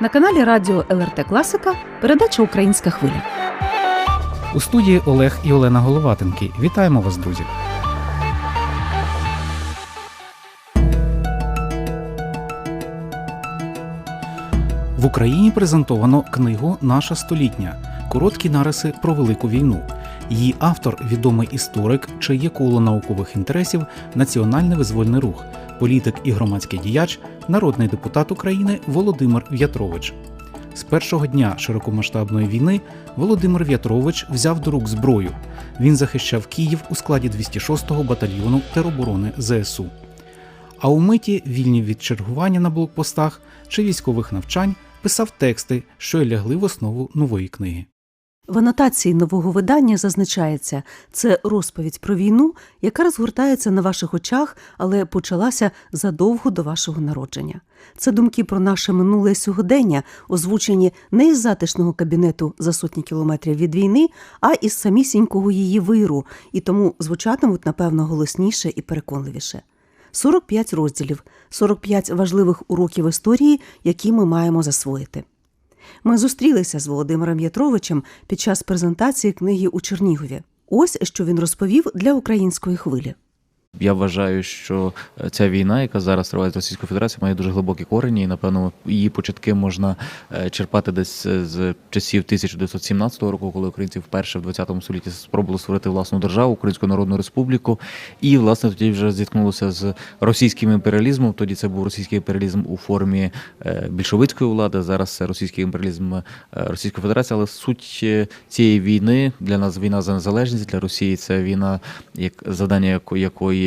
На каналі Радіо ЛРТ Класика передача Українська хвиля. У студії Олег і Олена Головатенки. Вітаємо вас, друзі! В Україні презентовано книгу Наша столітня короткі нариси про велику війну. Її автор відомий історик, чи є коло наукових інтересів, національний визвольний рух, політик і громадський діяч, народний депутат України Володимир В'ятрович. З першого дня широкомасштабної війни Володимир В'ятрович взяв до рук зброю. Він захищав Київ у складі 206-го батальйону тероборони ЗСУ. А у миті, вільні від чергування на блокпостах чи військових навчань, писав тексти, що й лягли в основу нової книги. В анотації нового видання зазначається це розповідь про війну, яка розгортається на ваших очах, але почалася задовго до вашого народження. Це думки про наше минуле сьогодення, озвучені не із затишного кабінету за сотні кілометрів від війни, а із самісінького її виру, і тому звучатимуть, напевно, голосніше і переконливіше. 45 розділів, 45 важливих уроків історії, які ми маємо засвоїти. Ми зустрілися з Володимиром Ятровичем під час презентації книги у Чернігові. Ось що він розповів для української хвилі. Я вважаю, що е, ця війна, яка зараз триває з Російською Федерацією, має дуже глибокі корені, і напевно її початки можна е, черпати десь е, з часів 1917 року, коли українці вперше в 20 столітті спробували створити власну державу, Українську Народну Республіку, і власне тоді вже зіткнулося з російським імперіалізмом. Тоді це був російський імперіалізм у формі більшовицької влади. Зараз це російський імперіалізм Російської Федерації. Але суть цієї війни для нас війна за незалежність для Росії. Це війна, як завдання якої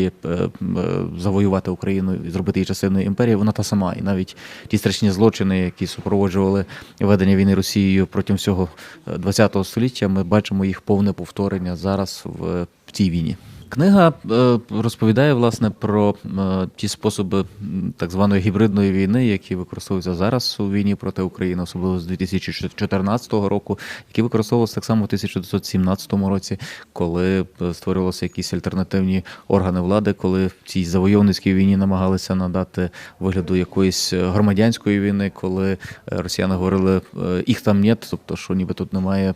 завоювати Україну і зробити її частиною імперії, вона та сама. І навіть ті страшні злочини, які супроводжували ведення війни Росією протягом всього ХХ століття, ми бачимо їх повне повторення зараз в цій війні. Книга е, розповідає власне про е, ті способи так званої гібридної війни, які використовуються зараз у війні проти України, особливо з 2014 року, які використовувалися так само в 1917 році, коли е, створювалися якісь альтернативні органи влади, коли в цій завойовницькій війні намагалися надати вигляду якоїсь громадянської війни, коли росіяни говорили їх там нет, тобто що ніби тут немає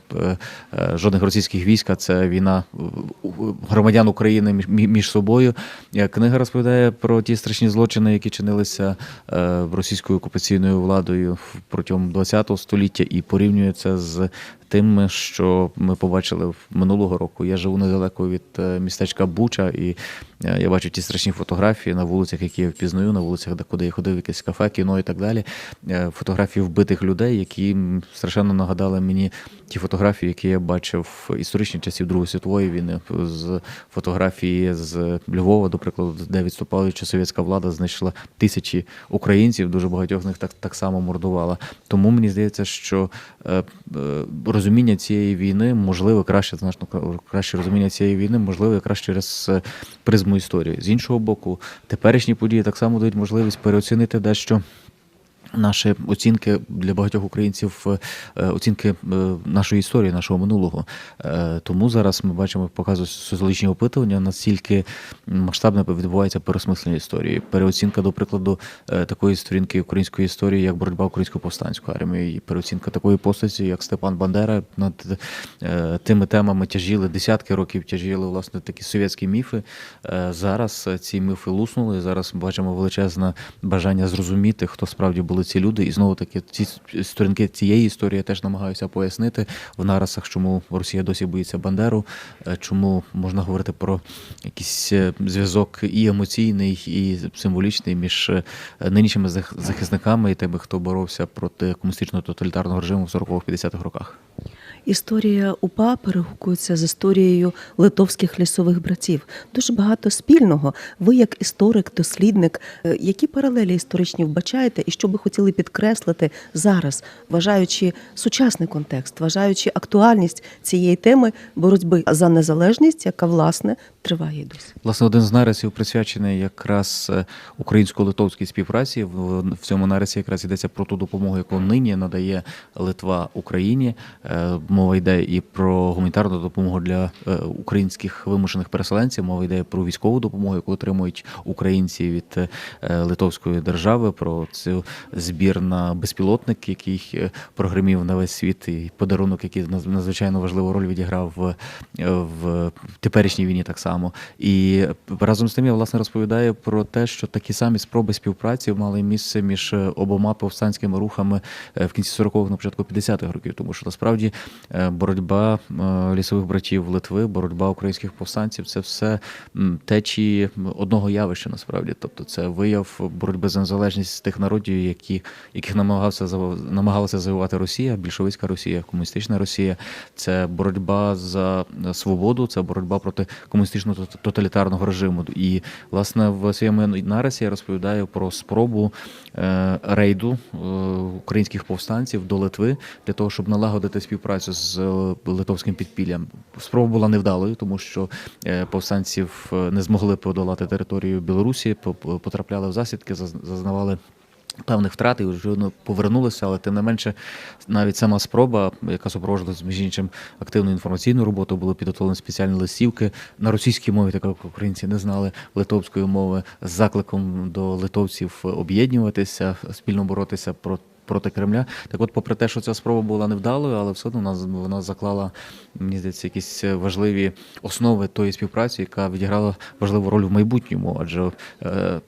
жодних російських військ, а це війна громадян України. України між собою. Книга розповідає про ті страшні злочини, які чинилися російською окупаційною владою протягом ХХ століття, і порівнює це з тим, що ми побачили минулого року. Я живу недалеко від містечка Буча, і я бачу ті страшні фотографії на вулицях, які я впізнаю, на вулицях, де куди я ходив, якесь кафе, кіно і так далі. Фотографії вбитих людей, які страшенно нагадали мені ті фотографії, які я бачив в історичні часів Другої світової війни, з фотографії з Львова, до прикладу, де відступаючи совєтська влада знайшла тисячі українців, дуже багатьох з них так так само мордувала. Тому мені здається, що е, е, розуміння цієї війни можливе краще, значно краще розуміння цієї війни, можливе краще через призму історії. З іншого боку, теперішні події так само дають можливість переоцінити дещо. Наші оцінки для багатьох українців, е, оцінки е, нашої історії, нашого минулого. Е, тому зараз ми бачимо, показують соціологічні опитування, наскільки масштабно відбувається переосмислення історії. Переоцінка, до прикладу, такої сторінки української історії, як боротьба української повстанської армії, і переоцінка такої постаті, як Степан Бандера, над тими темами тяжіли десятки років, тяжіли власне такі совєтські міфи. Зараз ці міфи луснули. Зараз бачимо величезне бажання зрозуміти, хто справді були ці люди, і знову таки ці сторінки цієї історії я теж намагаюся пояснити в нарасах, чому Росія досі боїться Бандеру, чому можна говорити про якийсь зв'язок і емоційний, і символічний між нинішніми захисниками і тими, хто боровся проти комуністичного тоталітарного режиму в 40-50-х роках. Історія УПА перегукується з історією литовських лісових братів. Дуже багато спільного. Ви, як історик, дослідник, які паралелі історичні вбачаєте, і що би хотіли підкреслити зараз, вважаючи сучасний контекст, вважаючи актуальність цієї теми боротьби за незалежність, яка власне триває досі. Власне, один з нарисів присвячений якраз е, українсько-литовській співпраці. В, цьому нарисі якраз йдеться про ту допомогу, яку нині надає Литва Україні. Е, Мова йде і про гуманітарну допомогу для е, українських вимушених переселенців. Мова йде про військову допомогу, яку отримують українці від литовської держави. Про цю збір на безпілотник, який прогримів на весь світ, і подарунок, який надзвичайно важливу роль відіграв в теперішній війні так само. І разом з тим я власне розповідаю про те, що такі самі спроби співпраці мали місце між е, обома повстанськими рухами е, в кінці 40-х, на початку 50-х років, тому що насправді е, боротьба лісових братів Литви, боротьба українських повстанців це все течії одного явища насправді. Тобто це вияв боротьби за незалежність тих народів, які, яких намагався намагалася завоювати Росія, більшовицька Росія, комуністична Росія. Це боротьба за свободу, це боротьба проти комуністичного тот- тоталітарного режиму. І власне в своєму нарисі я розповідаю про спробу е, рейду е, українських повстанців до Литви для того, щоб налагодити співпрацю з е, литовським підпіллям. Спроба була невдалою, тому що повстанців не змогли подолати територію Білорусі, по- по- потрапляли в засідки, зазнавали. Певних втрат і вже ну, повернулися, але тим не менше, навіть сама спроба, яка супроводжувалася між іншим активною інформаційною роботою, були підготовлені спеціальні листівки на російській мові, так як українці не знали литовської мови, з закликом до литовців об'єднуватися, спільно боротися про. Проти Кремля, так от, попри те, що ця спроба була невдалою, але все одно вона, вона заклала, мені здається, якісь важливі основи тої співпраці, яка відіграла важливу роль в майбутньому, адже е,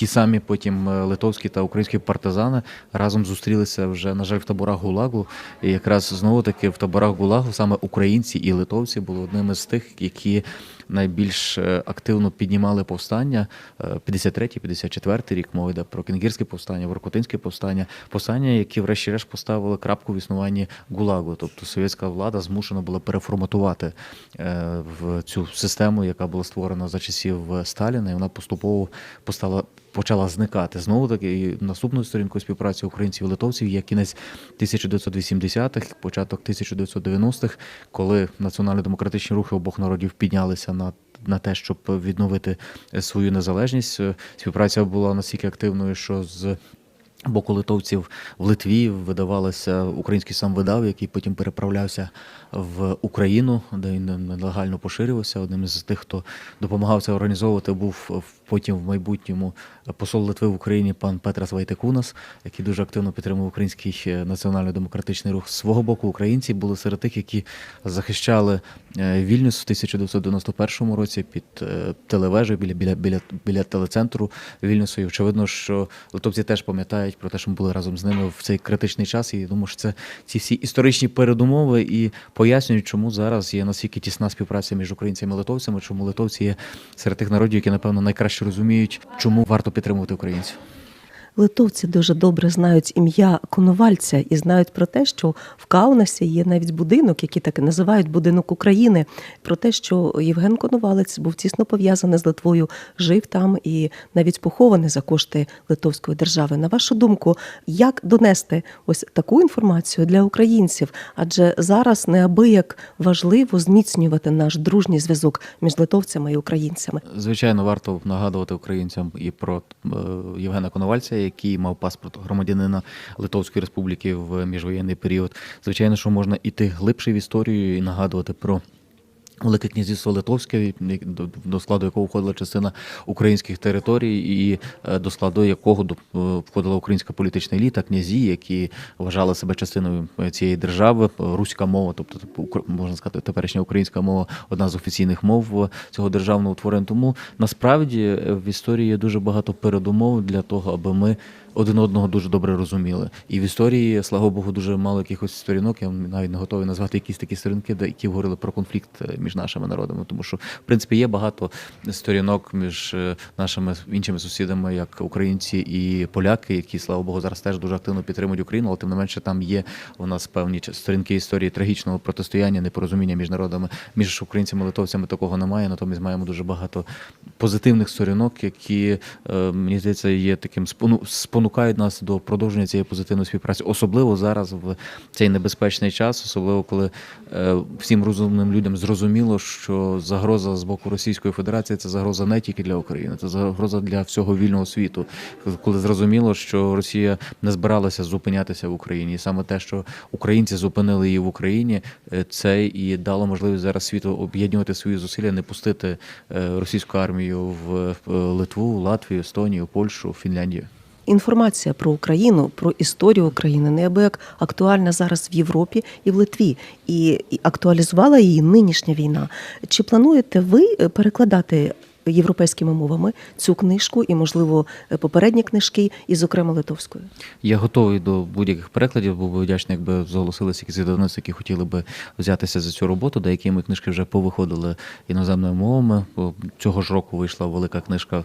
Ті самі потім е, литовські та українські партизани разом зустрілися вже, на жаль, в таборах Гулагу. І якраз знову таки в таборах Гулагу саме українці і литовці були одними з тих, які найбільш е, активно піднімали повстання. Е, 53-54 рік мова йде про кенгірське повстання, Воркотинське повстання, повстання, які врешті-решт поставили крапку в існуванні Гулагу. Тобто совєтська влада змушена була переформатувати е, в цю систему, яка була створена за часів Сталіна, і вона поступово постала. Почала зникати знову таки наступною сторінкою співпраці українців і литовців є кінець 1980-х, початок 1990-х, коли національно-демократичні рухи обох народів піднялися на, на те, щоб відновити свою незалежність. Співпраця була настільки активною, що з боку литовців в Литві видавалося український сам видав, який потім переправлявся в Україну, де він нелегально поширювався. Одним з тих, хто допомагав це організовувати, був в- потім в майбутньому посол Литви в Україні пан Петрас Вайтекунас, який дуже активно підтримував український е, національно-демократичний рух. З свого боку, українці були серед тих, які захищали е, Вільнюс в 1991 році під е, телевежею біля, біля, біля, біля телецентру Вільнюсу. І очевидно, що литовці теж пам'ятають про те, що ми були разом з ними в цей критичний час. І я думаю, що це ці всі історичні передумови і пояснюють, чому зараз є настільки тісна співпраця між українцями і литовцями, чому литовці є серед тих народів, які напевно найкраще розуміють, чому варто підтримувати українців. Литовці дуже добре знають ім'я Коновальця і знають про те, що в Каунасі є навіть будинок, який так і називають будинок України. Про те, що Євген Коновалець був тісно пов'язаний з Литвою, жив там і навіть похований за кошти Литовської держави. На вашу думку, як донести ось таку інформацію для українців? Адже зараз неабияк важливо зміцнювати наш дружній зв'язок між литовцями і українцями. Звичайно, варто нагадувати українцям і про е, Євгена Коновальця, який мав паспорт громадянина Литовської Республіки в міжвоєнний період. Звичайно, що можна іти глибше в історію і нагадувати про. Велике князівство Литовське, до- складу якого входила частина українських територій, і е, до складу якого е, входила українська політична еліта, князі, які вважали себе частиною е, цієї держави. Руська мова, тобто можна сказати, теперішня українська мова одна з офіційних мов цього державного утворення. Тому насправді в історії є дуже багато передумов для того, аби ми один одного дуже добре розуміли. І в історії, слава Богу, дуже мало якихось сторінок. Я навіть не готовий назвати якісь такі сторінки, де які говорили про конфлікт е, між нашими народами. Тому що, в принципі, є багато сторінок між е, нашими іншими сусідами, як українці і поляки, які, слава Богу, зараз теж дуже активно підтримують Україну, але тим не менше там є у нас певні сторінки історії трагічного протистояння, непорозуміння між народами. Між українцями литовцями такого немає. Натомість маємо дуже багато позитивних сторінок, які е, мені здається є таким спону- спонуканням спонукають нас до продовження цієї позитивної співпраці, особливо зараз в цей небезпечний час, особливо коли е, всім розумним людям зрозуміло, що загроза з боку Російської Федерації це загроза не тільки для України, це загроза для всього вільного світу. Коли зрозуміло, що Росія не збиралася зупинятися в Україні, і саме те, що українці зупинили її в Україні, е, це і дало можливість зараз світу об'єднувати свої зусилля, не пустити е, російську армію в в Литву, Латвію, Естонію, Польщу, Фінляндію. Інформація про Україну, про історію України неабияк актуальна зараз в Європі і в Литві, і актуалізувала її нинішня війна. Чи плануєте ви е, перекладати європейськими мовами цю книжку і, можливо, е, попередні книжки, і, зокрема, литовською? Я готовий до будь-яких перекладів, був би вдячний, якби зголосилися якісь видавництва, які хотіли би взятися за цю роботу. Деякі книжки вже повиходили іноземними мовами. Цього ж року вийшла велика книжка.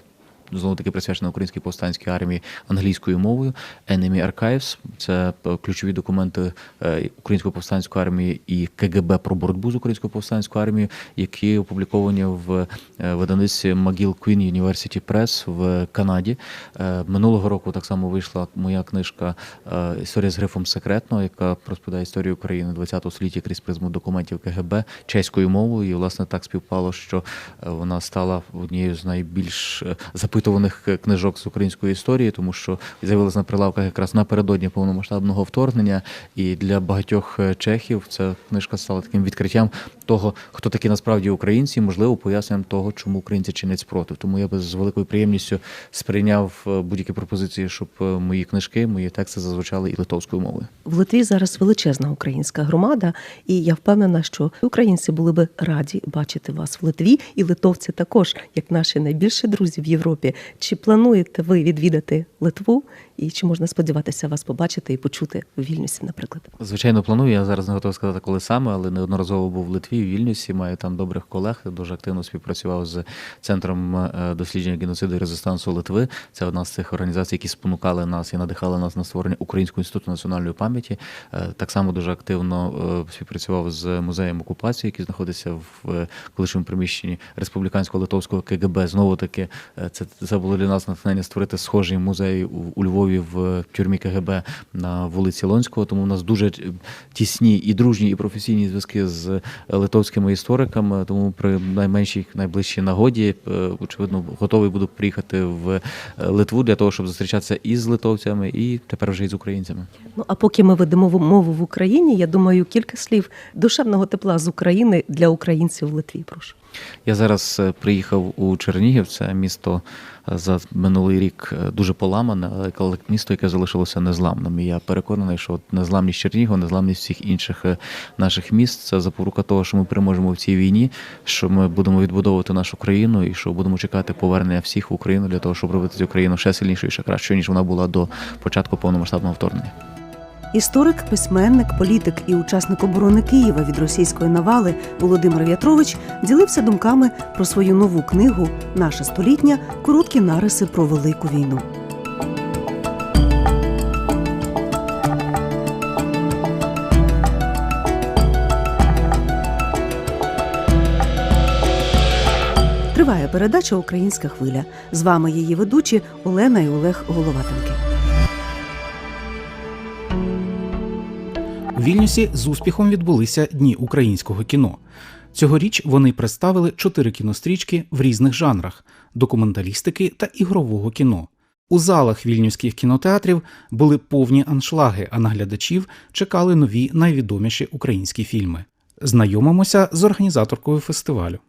Знову таки присвячена українській повстанській армії англійською мовою Enemy Archives. Це е, ключові документи е, української повстанської армії і КГБ про боротьбу з українською повстанською армією, які опубліковані в е, видавництві McGill Queen University Press в Канаді. Минулого року так само вийшла моя книжка Історія з грифом секретно, яка розповідає історію України 20 століття крізь призму документів КГБ чеською мовою. І власне так співпало, що вона стала однією з найбільш е, запитуваних е, книжок з української історії, тому що з'явилася на прилавках якраз напередодні повномасштабного вторгнення. І для багатьох е, чехів ця книжка стала таким відкриттям того, хто такі насправді українці, і, можливо, поясненням того, чому українці чинять спротив. Тому я би з великою приємністю сприйняв е, будь-які пропозиції, щоб мої книжки, мої тексти зазвучали і литовською мовою. В Литві зараз величезна українська громада, і я впевнена, що українці були би раді бачити вас в Литві, і литовці також, як наші найбільші друзі в Європі. Чи плануєте ви відвідати Литву? І чи можна сподіватися вас побачити і почути в Вільнюсі, наприклад? Звичайно, планую. Я зараз не готовий сказати, коли саме, але неодноразово був в Литві, в Вільнюсі. Маю там добрих колег. Дуже активно співпрацював з центром е, дослідження геноциду і резистансу Литви. Це одна з цих організацій, які спонукали нас і надихали нас на створення Українського інституту національної пам'яті. Е, Так само дуже активно е, співпрацював з музеєм окупації, який знаходиться в колишньому приміщенні республіканського литовського КГБ. Знову таки, це, це було для нас натхнення створити схожий музей у, у Львові в тюрмі КГБ на вулиці Лонського. Тому у нас дуже тісні і дружні, і професійні зв'язки з литовськими істориками. Тому при найменшій найближчій нагоді, е, очевидно, готовий буду приїхати в Литву для того, щоб зустрічатися і з литовцями, і тепер вже і з українцями. Ну а поки ми ведемо мову в Україні, я думаю, кілька слів душевного тепла з України для українців в Литві. Прошу. Я зараз е, приїхав у Чернігів. Це місто е, за минулий рік е, дуже поламане, але місто, яке залишилося незламним. І я переконаний, що незламність Чернігова, незламність всіх інших наших міст це запорука того, що ми переможемо в цій війні, що ми будемо відбудовувати нашу країну і що будемо чекати повернення всіх в Україну для того, щоб робити цю країну ще сильнішою, ще кращою, ніж вона була до початку повномасштабного вторгнення. Історик, письменник, політик і учасник оборони Києва від російської навали Володимир В'ятрович ділився думками про свою нову книгу Наша столітня короткі нариси про велику війну. Триває передача Українська хвиля. З вами її ведучі Олена і Олег Головатенки. Вільнюсі з успіхом відбулися дні українського кіно. Цьогоріч вони представили чотири кінострічки в різних жанрах документалістики та ігрового кіно. У залах вільнюських кінотеатрів були повні аншлаги, а на глядачів чекали нові найвідоміші українські фільми. Знайомимося з організаторкою фестивалю.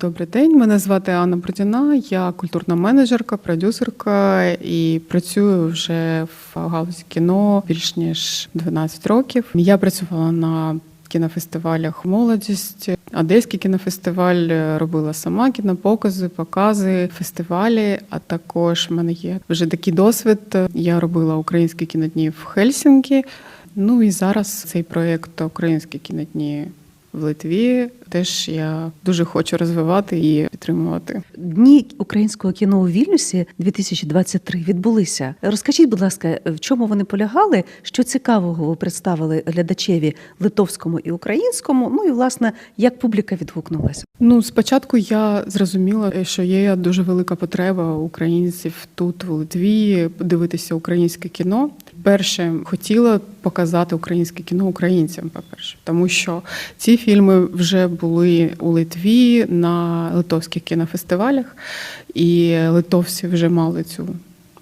Добрий день, мене звати Анна Бродіна, я культурна менеджерка, продюсерка і працюю вже в галузі кіно більш ніж 12 років. Я працювала на кінофестивалях Молодість, Одеський кінофестиваль робила сама кінопокази, покази, фестивалі. А також в мене є вже такий досвід. Я робила українські кінодні в Хельсінкі. Ну і зараз цей проєкт Українські кінодні в Литві. Теж я дуже хочу розвивати і підтримувати. Дні українського кіно у Вільнюсі 2023 відбулися. Розкажіть, будь ласка, в чому вони полягали? Що цікавого ви представили глядачеві литовському і українському? Ну і власне як публіка відгукнулася? Ну, спочатку я зрозуміла, що є дуже велика потреба українців тут, в Литві, подивитися українське кіно. Перше хотіла показати українське кіно українцям, по-перше, тому що ці фільми вже були у Литві на литовських кінофестивалях, і литовці вже мали цю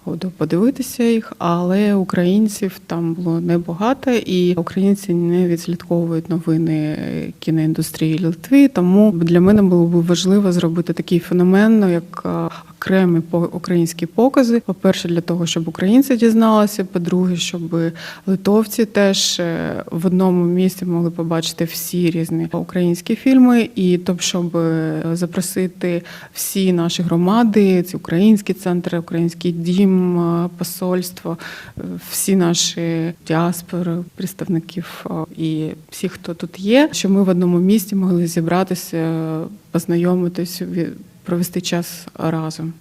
нагоду подивитися їх, але українців там було небагато, і українці не відслідковують новини кіноіндустрії Литви. Тому для мене було б важливо зробити такий феномен, ну, як окремі по- українські покази. По-перше, для того, щоб українці дізналися. По-друге, щоб литовці теж е, в одному місці могли побачити всі різні українські фільми, і тобто, щоб е, запросити всі наші громади, ці українські центри, український дім, е, посольство, е, всі наші діаспори, представників е, і всі, хто тут є, щоб ми в одному місті могли зібратися, познайомитись, провести час разом.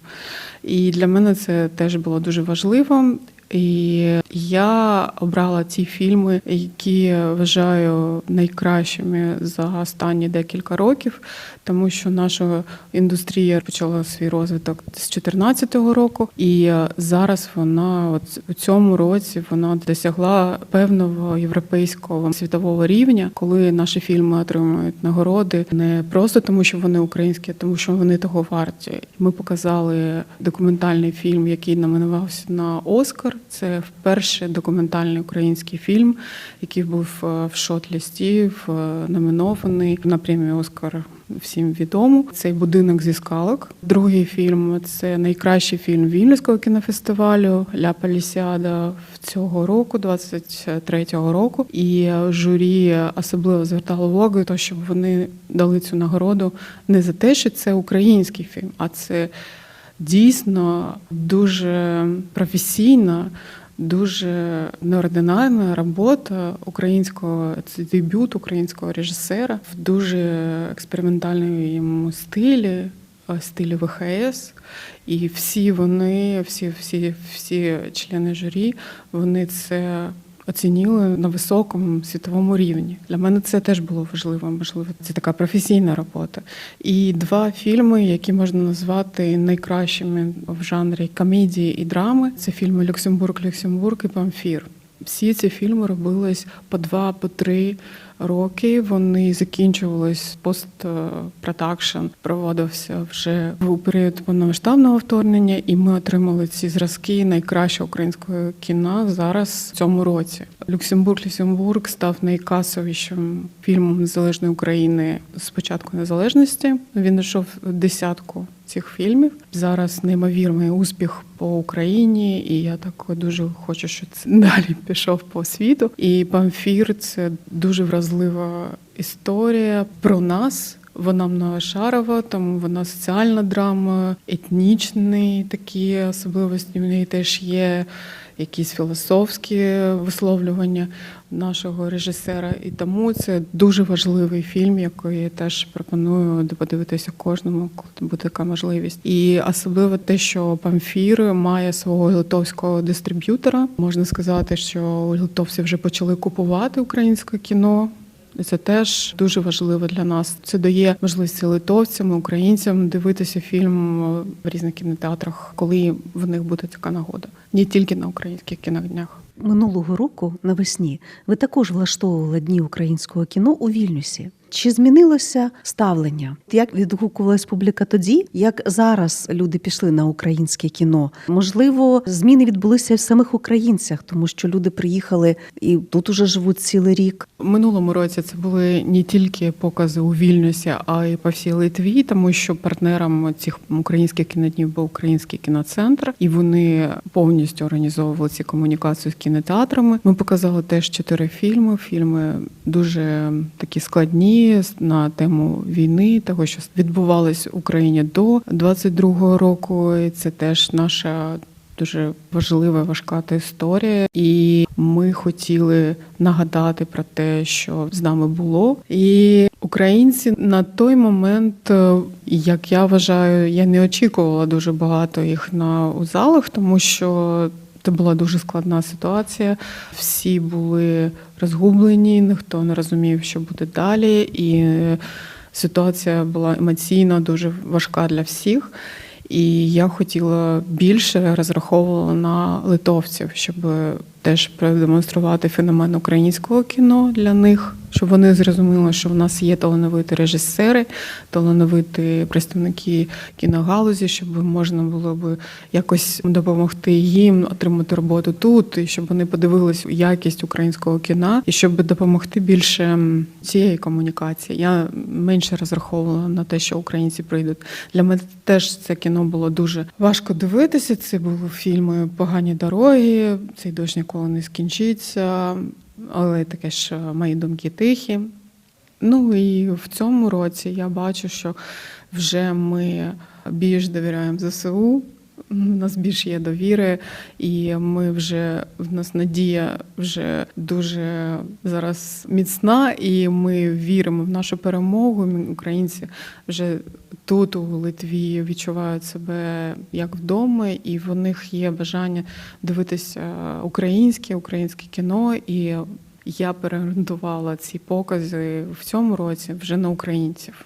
І для мене це теж було дуже важливо. І я обрала ті фільми, які вважаю найкращими за останні декілька років, тому що наша індустрія почала свій розвиток з 2014 року, і зараз вона, от у цьому році, вона досягла певного європейського світового рівня, коли наші фільми отримують нагороди не просто тому, що вони українські, а тому що вони того варті. Ми показали документальний фільм, який номінувався на Оскар. Це вперше документальний український фільм, який був е, в шот-лісті, в- е, номінований на премію Оскар. Всім відомо цей будинок зі скалок. Другий фільм це найкращий фільм Вільнюського кінофестивалю Ля Палісіада цього року, 23-го року. І журі особливо звертало увагу, то щоб вони дали цю нагороду не за те, що це український фільм, а це дійсно дуже професійна. Дуже неординарна робота українського це дебют українського режисера в дуже експериментальному стилі, е, стилі ВХС. І всі вони, всі, всі, всі члени журі, вони це оцініли на високому світовому рівні. Для мене це теж було важливо. Можливо, це така професійна робота. І два фільми, які можна назвати найкращими в жанрі комедії і драми, це фільми Люксембург, Люксембург і Памфір. Всі ці фільми робились по два, по три роки. Вони закінчувались постпродакшн, проводився вже у період повномасштабного вторгнення, і ми отримали ці зразки найкращого українського кіна зараз в цьому році. Люксембург Люксембург став найкасовішим фільмом незалежної України з початку незалежності. Він знайшов десятку цих фільмів. Зараз неймовірний успіх по Україні, і я так дуже хочу, щоб це далі пішов по світу. І Памфір це дуже вразлива історія про нас. Вона многошарова, тому вона соціальна драма, етнічні такі особливості. В неї теж є якісь філософські висловлювання нашого режисера. І тому це дуже важливий фільм, який я теж пропоную подивитися кожному, коли буде така можливість. І особливо те, що Памфір має свого литовського дистриб'ютора. Можна сказати, що литовці вже почали купувати українське кіно. Це теж дуже важливо для нас. Це дає можливість литовцям, українцям дивитися фільм в різних кінотеатрах, коли в них буде така нагода, не тільки на українських кіноднях. Минулого року навесні ви також влаштовували дні українського кіно у Вільнюсі. Чи змінилося ставлення? Як відгукувалась публіка тоді? Як зараз люди пішли на українське кіно? Можливо, зміни відбулися в самих українцях, тому що люди приїхали і тут уже живуть цілий рік. Минулому році це були не тільки покази у Вільнюсі, а й по всій Литві, тому що партнером цих українських кіноднів був український кіноцентр, і вони повністю організовували ці комунікації з кінотеатрами. Ми показали теж чотири фільми. Фільми дуже такі складні на тему війни, того що відбувалось в Україні до 22-го року. І це теж наша. Дуже важлива, важка та історія, і ми хотіли нагадати про те, що з нами було. І Українці на той момент, е, як я вважаю, я не очікувала дуже багато їх на у залах, тому що це була дуже складна ситуація. Всі були розгублені, ніхто не розумів, що буде далі, і е, ситуація була емоційна, дуже важка для всіх. І я хотіла більше розраховувала на литовців, щоб теж продемонструвати феномен українського кіно для них, щоб вони зрозуміли, що в нас є талановиті режисери, талановиті представники кіногалузі, щоб можна було би якось допомогти їм отримати роботу тут, і щоб вони подивились якість українського кіна, і щоб допомогти більше цієї комунікації. Я менше розраховувала на те, що українці прийдуть. Для мене теж це кіно було дуже важко дивитися. Це були фільми Погані дороги, цей дощ ніколи не скінчиться. Але таке ж е, мої думки тихі. Ну і в цьому році я бачу, що вже ми більш довіряємо ЗСУ. У нас більше є довіри, і ми вже в нас надія вже дуже зараз міцна, і ми віримо в нашу перемогу. Ми, Українці вже тут, у Литві, відчувають себе як вдома, і в них є бажання дивитися українське, українське кіно. І я переорієнтувала ці покази в цьому році вже на українців.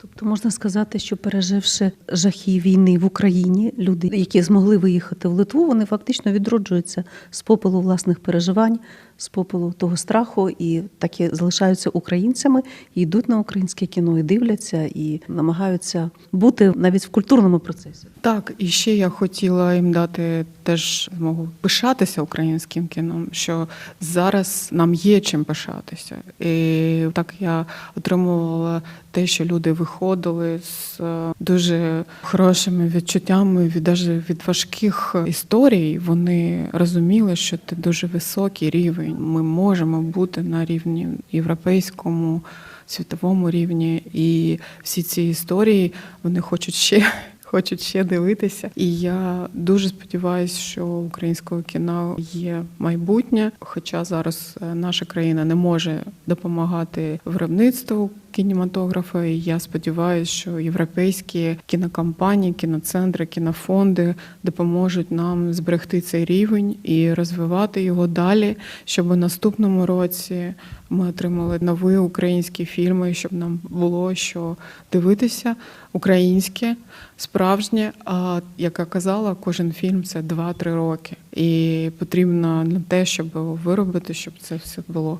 Тобто можна сказати, що переживши жахи війни в Україні, люди, які змогли виїхати в Литву, вони фактично відроджуються з попелу власних переживань, з попелу того страху, і таки залишаються українцями, і йдуть на українське кіно, і дивляться, і намагаються бути навіть в культурному процесі. Так, і ще я хотіла їм дати теж змогу пишатися українським кіном, що зараз нам є чим пишатися. І так я отримувала те, що люди виходили з е, дуже хорошими відчуттями від даже від важких історій. Вони розуміли, що це дуже високий рівень. Ми можемо бути на рівні європейському, світовому рівні, і всі ці історії вони хочуть ще. Хочуть ще дивитися, і я дуже сподіваюся, що українського кіно є майбутнє. Хоча зараз е, наша країна не може допомагати виробництву кінематографа. І я сподіваюся, що європейські кінокомпанії, кіноцентри, кінофонди допоможуть нам зберегти цей рівень і розвивати його далі, щоб у наступному році ми отримали нові українські фільми, щоб нам було що дивитися українське, справжнє. А як я казала, кожен фільм це 2-3 роки. І потрібно на те, щоб його виробити, щоб це все було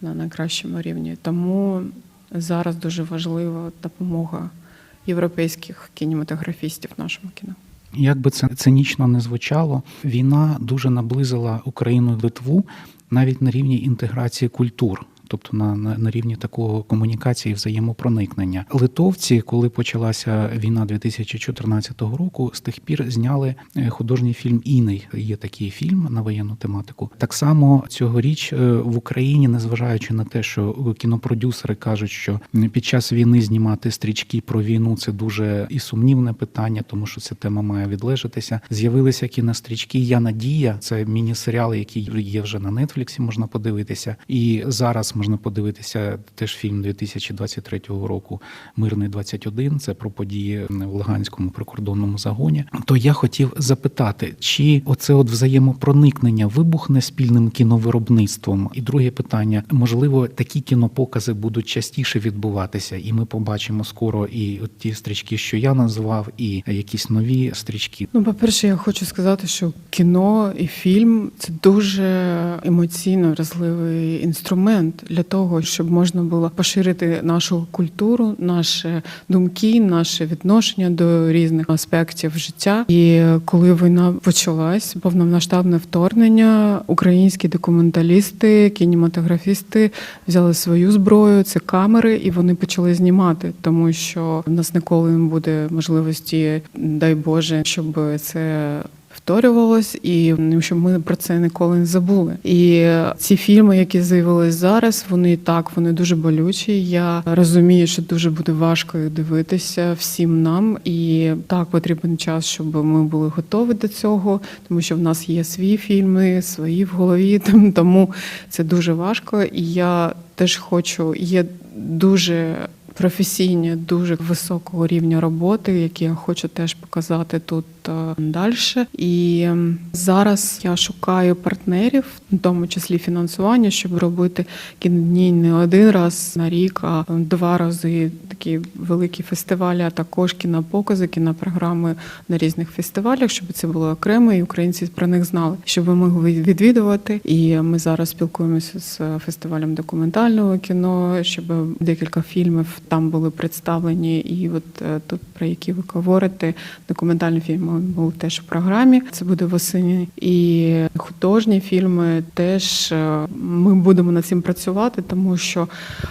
на найкращому рівні. Тому зараз дуже важлива допомога європейських кінематографістів нашому кіно. Як би це цинічно не звучало, війна дуже наблизила Україну і Литву навіть на рівні інтеграції культур. Тобто на, на, на рівні такого комунікації взаємопроникнення. Литовці, коли почалася війна 2014 року, з тих пір зняли е, художній фільм Іней. Є такий фільм на воєнну тематику. Так само цьогоріч е, в Україні, незважаючи на те, що кінопродюсери кажуть, що під час війни знімати стрічки про війну це дуже і сумнівне питання, тому що ця тема має відлежатися. З'явилися кінострічки Я Надія. Це міні-серіал, який є вже на Нетфліксі, можна подивитися. І зараз можна подивитися теж фільм 2023 року Мирний 21 Це про події в Луганському прикордонному загоні. То я хотів запитати, чи оце от взаємопроникнення вибухне спільним кіновиробництвом? І друге питання: можливо, такі кінопокази будуть частіше відбуватися, і ми побачимо скоро і от ті стрічки, що я назвав, і якісь нові стрічки. Ну, по-перше, я хочу сказати, що кіно і фільм це дуже емоційно вразливий інструмент для того, щоб можна було поширити нашу культуру, наші думки, наше відношення до різних аспектів життя. І коли війна почалась, повномасштабне вторгнення, українські документалісти, кінематографісти взяли свою зброю, це камери, і вони почали знімати, тому що в нас ніколи не буде можливості, дай Боже, щоб це повторювалось, і щоб ми про це ніколи не забули. І ці фільми, які з'явились зараз, вони так вони дуже болючі. Я розумію, що дуже буде важко дивитися всім нам, і так потрібен час, щоб ми були готові до цього, тому що в нас є свої фільми, свої в голові. там- Тому це дуже важко. І я теж хочу, є дуже професійні, дуже високого рівня роботи, які я хочу теж показати тут далі. І ем, зараз я шукаю партнерів, в тому числі фінансування, щоб робити кінодні не один раз на рік, а два рази такі великі фестивалі, а також кінопокази, кінопрограми на різних фестивалях, щоб це було окремо, і українці про них знали, щоб ми могли відвідувати. І ми зараз спілкуємося з фестивалем документального кіно, щоб декілька фільмів там були представлені. І от е, тут про які ви говорите, документальні фільми були теж в програмі. Це буде восені. І художні фільми теж е, ми будемо над цим працювати, тому що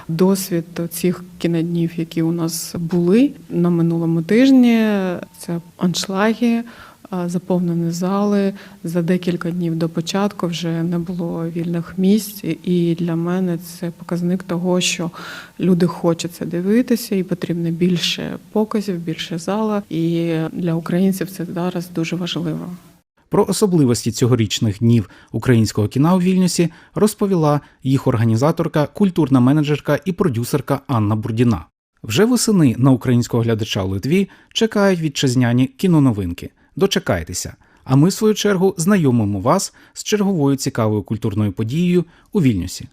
досвід цих кіноднів, які у нас були на минулому тижні, це аншлаги. Заповнені зали за декілька днів до початку вже не було вільних місць, і для мене це показник того, що люди хочуть це дивитися, і потрібно більше показів, більше зала. І для українців це зараз дуже важливо. Про особливості цьогорічних днів українського кіна у Вільнюсі розповіла їх організаторка, культурна менеджерка і продюсерка Анна Бурдіна. Вже восени на українського глядача у Литві чекають вітчизняні кіноновинки. Дочекайтеся. А ми, в свою чергу, знайомимо вас з черговою цікавою культурною подією у Вільнюсі.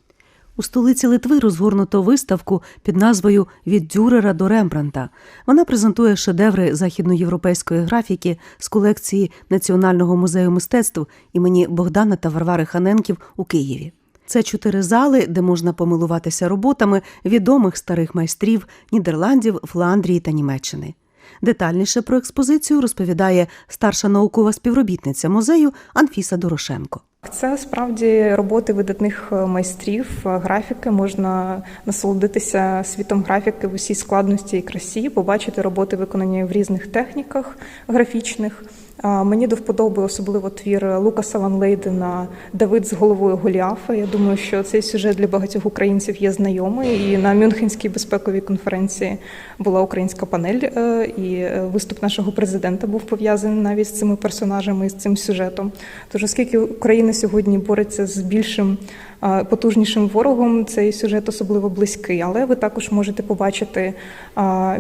У столиці Литви розгорнуто виставку під назвою Від Дюрера до Рембранта. Вона презентує шедеври західноєвропейської графіки з колекції Національного музею мистецтв імені Богдана та Варвари Ханенків у Києві. Це чотири зали, де можна помилуватися роботами відомих старих майстрів Нідерландів, Фландрії та Німеччини. Детальніше про експозицію розповідає старша наукова співробітниця музею Анфіса Дорошенко. Це справді роботи видатних е, майстрів е, графіки. Можна насолодитися світом графіки в усій складності і красі, побачити роботи, виконані в різних техніках графічних. Мені до вподоби особливо твір Лукаса Ван Лейдена Давид з головою Голіафа. Я думаю, що цей сюжет для багатьох українців є знайомий. І на Мюнхенській безпековій конференції була українська панель, е, і е, виступ нашого президента був пов'язаний навіть з цими персонажами і з цим сюжетом. Тож, оскільки Україна сьогодні бореться з більшим е, потужнішим ворогом, цей сюжет особливо близький. Але ви також можете побачити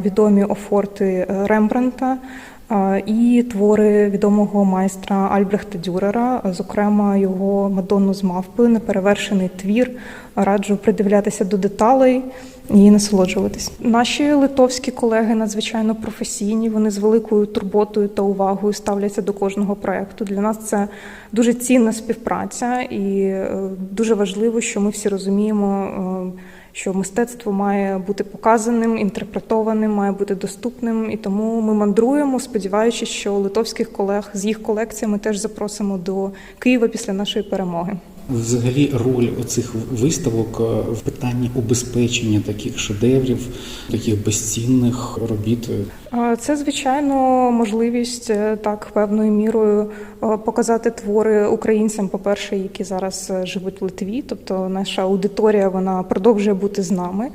відомі офорти Рембранта. І твори відомого майстра Альбрехта Дюрера, зокрема його Мадонну з мавпи, неперевершений твір. Раджу придивлятися до деталей і насолоджуватись. Наші литовські колеги надзвичайно професійні. Вони з великою турботою та увагою ставляться до кожного проекту. Для нас це дуже цінна співпраця, і е, дуже важливо, що ми всі розуміємо. Що мистецтво має бути показаним, інтерпретованим, має бути доступним. І тому ми мандруємо, сподіваючись, що литовських колег з їх колекціями теж запросимо до Києва після нашої перемоги. Взагалі, роль оцих виставок е, в питанні убезпечення таких шедеврів, таких безцінних робіт. Це звичайно можливість е, так певною мірою е, показати твори українцям, по-перше, які зараз живуть в Литві. Тобто наша аудиторія вона продовжує бути з нами.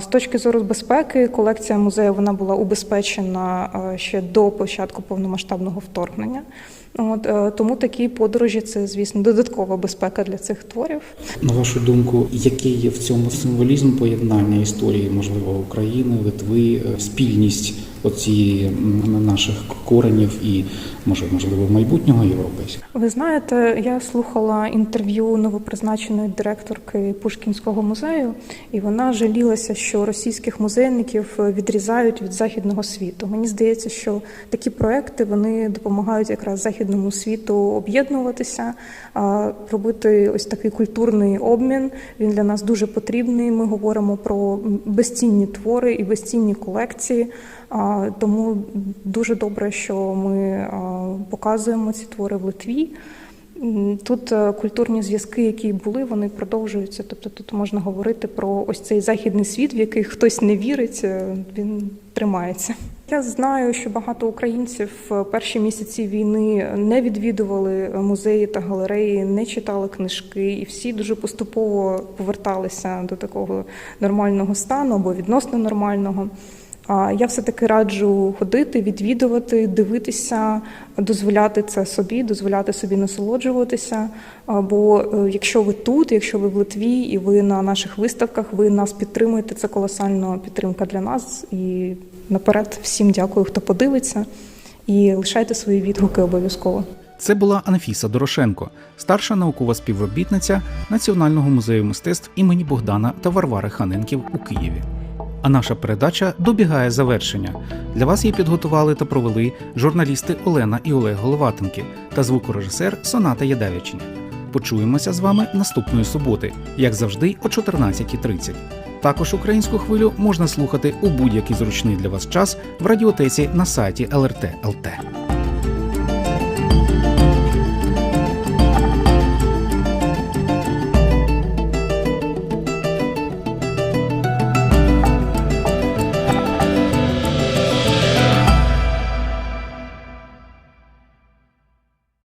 З точки зору безпеки, колекція музею вона була убезпечена ще до початку повномасштабного вторгнення. От е, тому такі подорожі це, звісно, додаткова безпека для цих творів. На вашу думку, який є в цьому символізм поєднання історії, можливо, України, Литви, е, спільність оцієї м, наших коренів і може, можливо, майбутнього європейського? Ви знаєте, я слухала інтерв'ю новопризначеної директорки Пушкінського музею, і вона жалілася, що російських музейників відрізають від західного світу. Мені здається, що такі проекти вони допомагають якраз західному світу об'єднуватися, робити ось такий культурний обмін. Він для нас дуже потрібний. Ми говоримо про безцінні твори і безцінні колекції. Тому дуже добре, що ми показуємо ці твори в Литві. Тут е, культурні зв'язки, які були, вони продовжуються. Тобто тут можна говорити про ось цей західний світ, в який хтось не вірить, е, він тримається. Я знаю, що багато українців в перші місяці війни не відвідували музеї та галереї, не читали книжки, і всі дуже поступово поверталися до такого нормального стану або відносно нормального. Я все таки раджу ходити, відвідувати, дивитися, дозволяти це собі, дозволяти собі насолоджуватися. Бо е, якщо ви тут, якщо ви в Литві і ви на наших виставках, ви нас підтримуєте. Це колосальна підтримка для нас. І наперед всім дякую, хто подивиться, і лишайте свої відгуки обов'язково. Це була Анфіса Дорошенко, старша наукова співробітниця Національного музею мистецтв імені Богдана та Варвари Ханенків у Києві. А наша передача добігає завершення. Для вас її підготували та провели журналісти Олена і Олег Головатенки та звукорежисер Соната Ядевичня. Почуємося з вами наступної суботи, як завжди, о 14.30. Також українську хвилю можна слухати у будь-який зручний для вас час в радіотеці на сайті LRT.lt.